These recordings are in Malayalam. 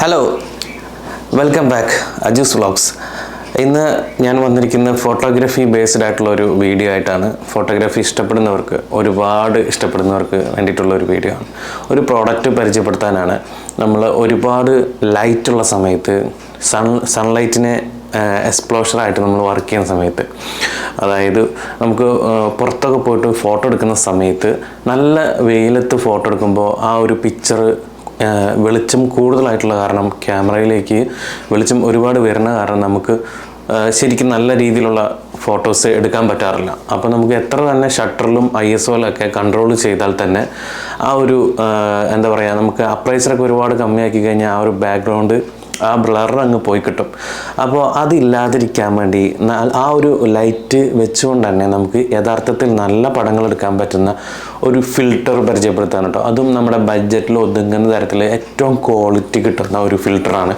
Hello welcome back Aju's vlogs ഇന്ന് ഞാൻ വന്നിരിക്കുന്ന ഫോട്ടോഗ്രാഫി ബേസ്ഡ് ആയിട്ടുള്ള ഒരു വീഡിയോ ആയിട്ടാണ് ഫോട്ടോഗ്രാഫി ഇഷ്ടപ്പെടുന്നവർക്ക് ഒരുപാട് ഇഷ്ടപ്പെടുന്നവർക്ക് വേണ്ടിയിട്ടുള്ള ഒരു വീഡിയോ ആണ്. ഒരു പ്രോഡക്റ്റ് പരിചയപ്പെടുത്താനാണ് നമ്മൾ ഒരുപാട് ലൈറ്റുള്ള സമയത്ത് സൺ സൺലൈറ്റിനെ എക്സ്പ്ലോഷറായിട്ട് നമ്മൾ വർക്ക് ചെയ്യുന്ന സമയത്ത്. അതായത് നമുക്ക് പുറത്തൊക്കെ പോയിട്ട് ഫോട്ടോ എടുക്കുന്ന സമയത്ത് നല്ല വെയിലത്ത് ഫോട്ടോ എടുക്കുമ്പോൾ ആ ഒരു പിക്ചർ വെളിച്ചം കൂടുതലായിട്ടുള്ള കാരണം ക്യാമറയിലേക്ക് വെളിച്ചം ഒരുപാട് വരുന്ന കാരണം നമുക്ക് ശരിക്കും നല്ല രീതിയിലുള്ള ഫോട്ടോസ് എടുക്കാൻ പറ്റാറില്ല. അപ്പോൾ നമുക്ക് എത്ര തന്നെ ഷട്ടറിലും ഐ എസ് ഒയിലൊക്കെ കൺട്രോൾ ചെയ്താൽ തന്നെ ആ ഒരു എന്താ പറയുക നമുക്ക് അപ്രൈസറൊക്കെ ഒരുപാട് കമ്മിയാക്കി കഴിഞ്ഞാൽ ആ ഒരു ബാക്ക്ഗ്രൗണ്ട് ആ ബ്ലർ അങ്ങ് പോയി കിട്ടും. അപ്പോൾ അതില്ലാതിരിക്കാൻ വേണ്ടി ആ ഒരു ലൈറ്റ് വെച്ചുകൊണ്ട് തന്നെ നമുക്ക് യഥാർത്ഥത്തിൽ നല്ല പടങ്ങൾ എടുക്കാൻ പറ്റുന്ന ഒരു ഫിൽറ്റർ പരിചയപ്പെടുത്താൻ കേട്ടോ. അതും നമ്മുടെ ബഡ്ജറ്റിൽ ഒതുങ്ങുന്ന തരത്തിൽ ഏറ്റവും ക്വാളിറ്റി കിട്ടുന്ന ഒരു ഫിൽറ്ററാണ്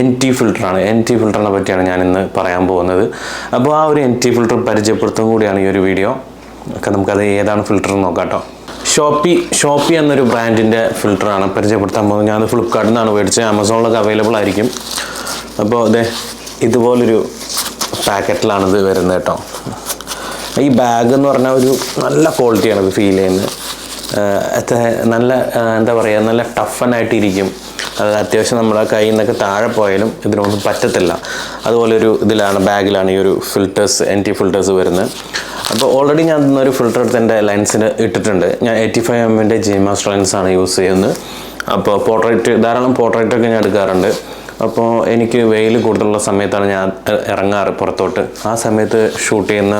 എൻ ടി ഫിൽറ്ററാണ് എൻ ടി ഫിൽറ്ററിനെ പറ്റിയാണ് ഞാൻ ഇന്ന് പറയാൻ പോകുന്നത്. അപ്പോൾ ആ ഒരു എൻ ടി ഫിൽറ്റർ പരിചയപ്പെടുത്തും കൂടിയാണ് ഈ ഒരു വീഡിയോ ഒക്കെ നമുക്കത് ഏതാണ് എന്ന് നോക്കാം കേട്ടോ. ഷോപ്പി ഷോപ്പി എന്നൊരു ബ്രാൻഡിന്റെ ഫിൽറ്ററാണ് പരിചയപ്പെടുത്താൻ പോകുന്നത്. ഞാനത് ഫ്ലിപ്കാർട്ടിൽ നിന്നാണ് മേടിച്ചത്. ആമസോണിലൊക്കെ അവൈലബിൾ ആയിരിക്കും. അപ്പോൾ അതെ ഇതുപോലൊരു പാക്കറ്റിലാണിത് വരുന്നത് കേട്ടോ. ഈ ബാഗ് എന്ന് പറഞ്ഞാൽ ഒരു നല്ല ക്വാളിറ്റിയാണ് ഇത് ഫീൽ ചെയ്യുന്നത്. നല്ല എന്താ പറയുക നല്ല ടഫനായിട്ടിരിക്കും അത് അത്യാവശ്യം നമ്മുടെ കയ്യിൽ നിന്നൊക്കെ താഴെ പോയാലും ഇതിനൊന്നും പറ്റത്തില്ല. അതുപോലെ ഒരു ഇതിലാണ് ബാഗിലാണ് ഈ ഒരു ഫിൽറ്റേഴ്സ് എൻ ടി ഫിൽറ്റേഴ്സ് വരുന്നത്. അപ്പോൾ ഓൾറെഡി ഞാൻ ഒരു ഫിൽറ്റർ എടുത്ത് എന്റെ ലെൻസിന് ഇട്ടിട്ടുണ്ട്. ഞാൻ എയ്റ്റി ഫൈവ് എമ്മിന്റെ ജി മാസ്റ്റർ ലെൻസാണ് യൂസ് ചെയ്യുന്നത്. അപ്പോൾ പോർട്രേറ്റ് ധാരാളം പോർട്രേറ്റ് ഒക്കെ ഞാൻ എടുക്കാറുണ്ട്. അപ്പോൾ എനിക്ക് വെയിൽ കൂടുതലുള്ള സമയത്താണ് ഞാൻ ഇറങ്ങാറ് പുറത്തോട്ട്. ആ സമയത്ത് ഷൂട്ട് ചെയ്യുന്ന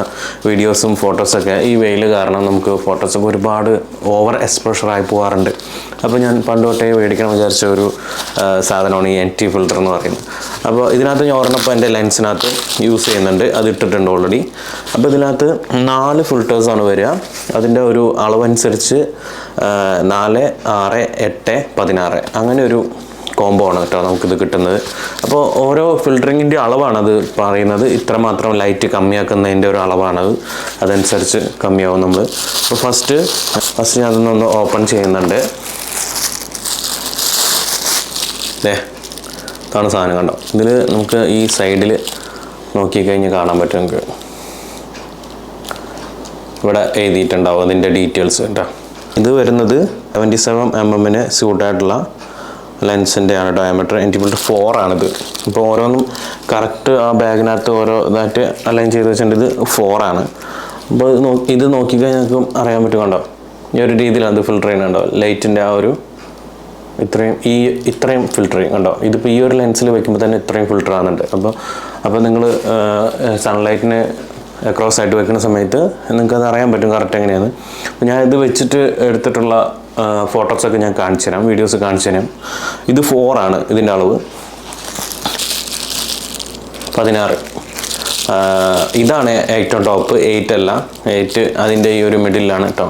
വീഡിയോസും ഫോട്ടോസൊക്കെ ഈ വെയിൽ കാരണം നമുക്ക് ഫോട്ടോസൊക്കെ ഒരുപാട് ഓവർ എക്സ്പോഷറായി പോകാറുണ്ട് അപ്പോൾ ഞാൻ പണ്ട് തൊട്ടേ മേടിക്കണം വിചാരിച്ച ഒരു സാധനമാണ് ഈ എൻ ടി ഫിൽറ്റർ എന്ന് പറയുന്നത്. അപ്പോൾ ഇതിനകത്ത് ഞാൻ ഒരെണ്ണപ്പോൾ എന്റെ ലെൻസിനകത്ത് യൂസ് ചെയ്യുന്നുണ്ട്. അത് ഇട്ടിട്ടുണ്ട് ഓൾറെഡി അപ്പോൾ ഇതിനകത്ത് നാല് ഫിൽറ്റേഴ്സാണ് വരിക. അതിന്റെ ഒരു അളവനുസരിച്ച് നാല് ആറ് എട്ട് പതിനാറ്. അങ്ങനെ ഒരു കോംബോ ആണ് കേട്ടോ നമുക്കിത് കിട്ടുന്നത്. അപ്പോൾ ഓരോ ഫിൽറ്ററിങ്ങിന്റെ അളവാണ് അത് പറയുന്നത്. ഇത്രമാത്രം ലൈറ്റ് കമ്മിയാക്കുന്നതിന്റെ ഒരു അളവാണത് അതനുസരിച്ച് കമ്മിയാവും നമ്മൾ അപ്പോൾ ഫസ്റ്റ് ഫസ്റ്റ് ഞാൻ അതൊന്നൊന്ന് ഓപ്പൺ ചെയ്യുന്നുണ്ട്. ദേ ഇതാണ് സാധനം കണ്ടോ? ഇതിൽ നമുക്ക് ഈ സൈഡിൽ നോക്കിക്കഴിഞ്ഞ് കാണാൻ പറ്റും നമുക്ക്. ഇവിടെ എഴുതിയിട്ടുണ്ടാവും അതിന്റെ ഡീറ്റെയിൽസ് കേട്ടോ. ഇത് വരുന്നത് സെവന്റി സെവൻ എം എമ്മിന് സ്യൂട്ടായിട്ടുള്ള ലെൻസിന്റെ ആണ് ഡയമീറ്റർ ഇന്റിമീറ്റർ ഫോർ ആണിത്. ഇപ്പോൾ ഓരോന്നും കറക്റ്റ് ആ ബാഗിനകത്ത് ഓരോ ഇതായിട്ട് അലൈൻ ചെയ്ത് വെച്ചിട്ടുണ്ട്. ഇത് ഫോറാണ് അപ്പോൾ ഇത് നോക്കി നോക്കിക്കഴിഞ്ഞാൽ നിങ്ങൾക്ക് അറിയാൻ പറ്റും കണ്ടോ ഈ ഒരു രീതിയിലാണ് ഇത് ഫിൽറ്റർ ചെയ്യുന്നുണ്ടോ? ലൈറ്റിന്റെ ആ ഒരു ഇത്രയും ഈ ഇത്രയും ഫിൽറ്ററിങ് കണ്ടോ? ഇതിപ്പോൾ ഈ ഒരു ലെൻസിൽ വെക്കുമ്പോൾ തന്നെ ഇത്രയും ഫിൽറ്റർ ആകുന്നുണ്ട് അപ്പോൾ അപ്പോൾ നിങ്ങൾ സൺലൈറ്റിന് ക്രോസ് ആയിട്ട് വെക്കുന്ന സമയത്ത് നിങ്ങൾക്ക് അത് അറിയാൻ പറ്റും കറക്റ്റ് എങ്ങനെയാണ് ഞാൻ ഇത് വെച്ചിട്ട് എടുത്തിട്ടുള്ള ഫോട്ടോസൊക്കെ ഞാൻ കാണിച്ചു തരാം വീഡിയോസ് കാണിച്ചു തരാം ഇത് ഫോറാണ് ഇതിന്റെ അളവ്. പതിനാറ്. ഇതാണ് ഏറ്റവും ടോപ്പ് എയ്റ്റ് അല്ല. എയ്റ്റ് അതിന്റെ ഈ ഒരു മിഡിലാണ് കേട്ടോ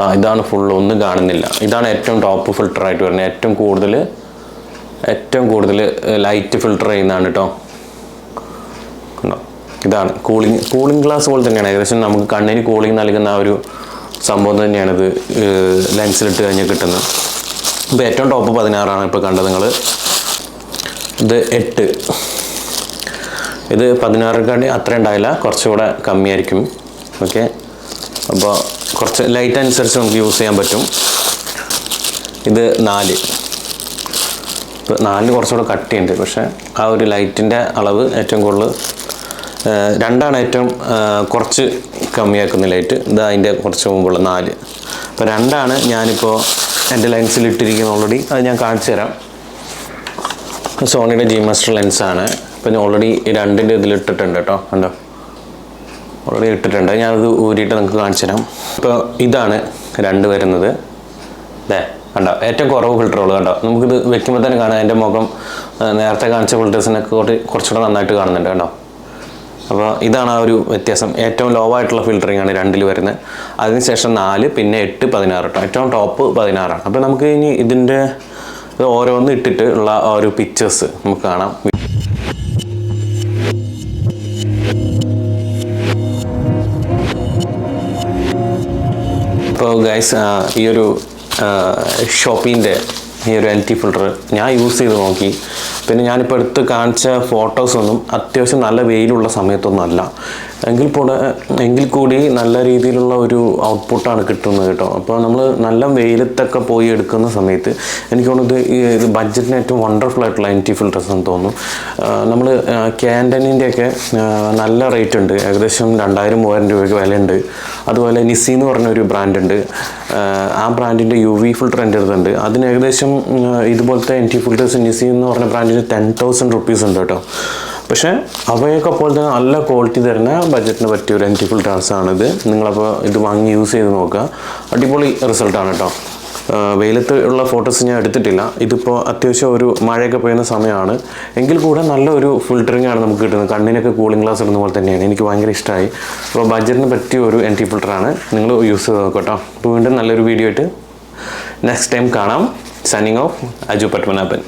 ആ ഇതാണ് ഫുൾ ഒന്നും കാണുന്നില്ല. ഇതാണ് ഏറ്റവും ടോപ്പ് ഫിൽറ്ററായിട്ട് വരുന്നത്. ഏറ്റവും കൂടുതൽ ഏറ്റവും കൂടുതൽ ലൈറ്റ് ഫിൽട്ടർ ചെയ്യുന്നതാണ് കേട്ടോ ഇതാണ് കൂളിംഗ് കൂളിംഗ് ഗ്ലാസ് പോലെ തന്നെയാണ്. ഏകദേശം നമുക്ക് കണ്ണിന് കൂളിംഗ് നൽകുന്ന ആ ഒരു സംഭവം തന്നെയാണിത് ലെൻസിലിട്ട് കഴിഞ്ഞാൽ കിട്ടുന്നത് ഇപ്പോൾ ഏറ്റവും ടോപ്പ് പതിനാറാണ് ഇപ്പോൾ കണ്ടത് നിങ്ങൾ ഇത് എട്ട്. ഇത് പതിനാറിനെക്കാട്ടി അത്ര ഉണ്ടായില്ല കുറച്ചുകൂടെ കമ്മിയായിരിക്കും. ഓക്കെ? അപ്പോൾ കുറച്ച് ലൈറ്റ് അനുസരിച്ച് നമുക്ക് യൂസ് ചെയ്യാൻ പറ്റും. ഇത് നാല്. ഇപ്പോൾ നാലിന് കുറച്ചുകൂടെ കട്ടിയുണ്ട് പക്ഷേ ആ ഒരു ലൈറ്റിന്റെ അളവ് ഏറ്റവും കൂടുതൽ രണ്ടാണ് ഏറ്റവും കുറച്ച് കമ്മിയാക്കുന്ന ലൈറ്റ്. ഇത് അതിന്റെ കുറച്ച് മുമ്പുള്ള നാല്. അപ്പോൾ രണ്ടാണ് ഞാനിപ്പോൾ എന്റെ ലെൻസിൽ ഇട്ടിരിക്കുന്നത് ഓൾറെഡി അത് ഞാൻ കാണിച്ചു തരാം. സോണിയുടെ ജി മാസ്റ്റർ ലെൻസാണ് അപ്പോൾ ഞാൻ ഓൾറെഡി രണ്ടിന്റെ ഇതിൽ ഇട്ടിട്ടുണ്ട് കേട്ടോ. കണ്ടോ? ഓൾറെഡി ഇട്ടിട്ടുണ്ട്. ഞാനത് ഊരിയിട്ട് നിങ്ങൾക്ക് കാണിച്ചു തരാം. ഇപ്പോൾ ഇതാണ് രണ്ട് വരുന്നത്. അല്ലേ കണ്ടോ? ഏറ്റവും കുറവ് ഫിൽറ്ററുകൾ കണ്ടോ? നമുക്കിത് വെക്കുമ്പോൾ തന്നെ കാണാം. എന്റെ മുഖം നേരത്തെ കാണിച്ച ഫിൽറ്റേഴ്സിനൊക്കെ കുറച്ച് കുറച്ചുകൂടെ നന്നായിട്ട് കാണുന്നുണ്ട് കണ്ടോ? അപ്പോൾ ഇതാണ് ആ ഒരു വ്യത്യാസം. ഏറ്റവും ലോ ആയിട്ടുള്ള ഫിൽറ്ററിംഗ് ആണ് രണ്ടിൽ വരുന്നത്. അതിനുശേഷം നാല് പിന്നെ എട്ട് പതിനാറ് കേട്ടോ ഏറ്റവും ടോപ്പ് പതിനാറാണ്. അപ്പോൾ നമുക്ക് ഇനി ഇതിന്റെ ഇത് ഓരോന്ന് ഇട്ടിട്ട് ഉള്ള ആ ഒരു പിക്ചേഴ്സ് നമുക്ക് കാണാം. ഇപ്പോൾ ഗൈസ് ഈ ഒരു ഷോപ്പിന്റെ ഈ ഒരു എൽ ടി ഫിൽറ്റർ ഞാൻ യൂസ് ചെയ്ത് നോക്കി. പിന്നെ ഞാനിപ്പോൾ എടുത്ത് കാണിച്ച ഫോട്ടോസൊന്നും അത്യാവശ്യം നല്ല വെയിലുള്ള സമയത്തൊന്നും അല്ല. എങ്കിൽ കൂടെ എങ്കിൽ കൂടി നല്ല രീതിയിലുള്ള ഒരു ഔട്ട്പുട്ടാണ് കിട്ടുന്നത് കേട്ടോ. അപ്പോൾ നമ്മൾ നല്ല വെയിലത്തൊക്കെ പോയി എടുക്കുന്ന സമയത്ത് എനിക്ക് തോന്നുന്നത് ഇത് ബഡ്ജറ്റിന് ഏറ്റവും വണ്ടർഫുൾ ആയിട്ടുള്ള എൻ ടി ഫിൽറ്റേഴ്സ് എന്ന് തോന്നുന്നു. നമ്മൾ ക്യാൻഡനിന്റെയൊക്കെ നല്ല റേറ്റ് ഉണ്ട്. ഏകദേശം രണ്ടായിരം മൂവായിരം രൂപയ്ക്ക് വിലയുണ്ട്. അതുപോലെ നിസി എന്ന് പറഞ്ഞ ഒരു ബ്രാൻഡ് ഉണ്ട്. ആ ബ്രാൻഡിന്റെ യു വി ഫിൽറ്റർ എന്റെ അടുത്തുണ്ട് അതിന് ഏകദേശം ഇതുപോലത്തെ എൻ ടി ഫിൽറ്റേഴ്സ് നിസി എന്ന് പറഞ്ഞ ബ്രാൻഡിന് ടെൻ തൗസൻഡ് റുപ്പീസ് ഉണ്ട് കേട്ടോ. പക്ഷേ അവയൊക്കെ പോലെ തന്നെ നല്ല ക്വാളിറ്റി തരുന്ന ബഡ്ജറ്റിന് പറ്റിയ ഒരു എന്റി ആണിത്. നിങ്ങളപ്പോൾ ഇത് വാങ്ങി യൂസ് ചെയ്ത് നോക്കുക. അടിപൊളി റിസൾട്ടാണ് കേട്ടോ വെയിലത്ത് ഉള്ള ഫോട്ടോസ് ഞാൻ എടുത്തിട്ടില്ല. ഇതിപ്പോൾ അത്യാവശ്യം ഒരു മഴയൊക്കെ പെയ്യുന്ന സമയമാണ്. എങ്കിൽ കൂടെ നല്ലൊരു ഫിൽറ്ററിംഗ് ആണ് നമുക്ക് കിട്ടുന്നത്. കണ്ണിനൊക്കെ കൂളിംഗ് ഗ്ലാസ് ഇടുന്ന പോലെ തന്നെയാണ്. എനിക്ക് ഭയങ്കര ഇഷ്ടമായി അപ്പോൾ ബഡ്ജറ്റിന് പറ്റിയ ഒരു എൻ ടി ഫിൽറ്ററാണ് നിങ്ങൾ യൂസ് ചെയ്ത് നോക്കട്ടോ അപ്പോൾ വീണ്ടും നല്ലൊരു വീഡിയോ ആയിട്ട് നെക്സ്റ്റ് ടൈം കാണാം. Signing off Aju Padmanabhan.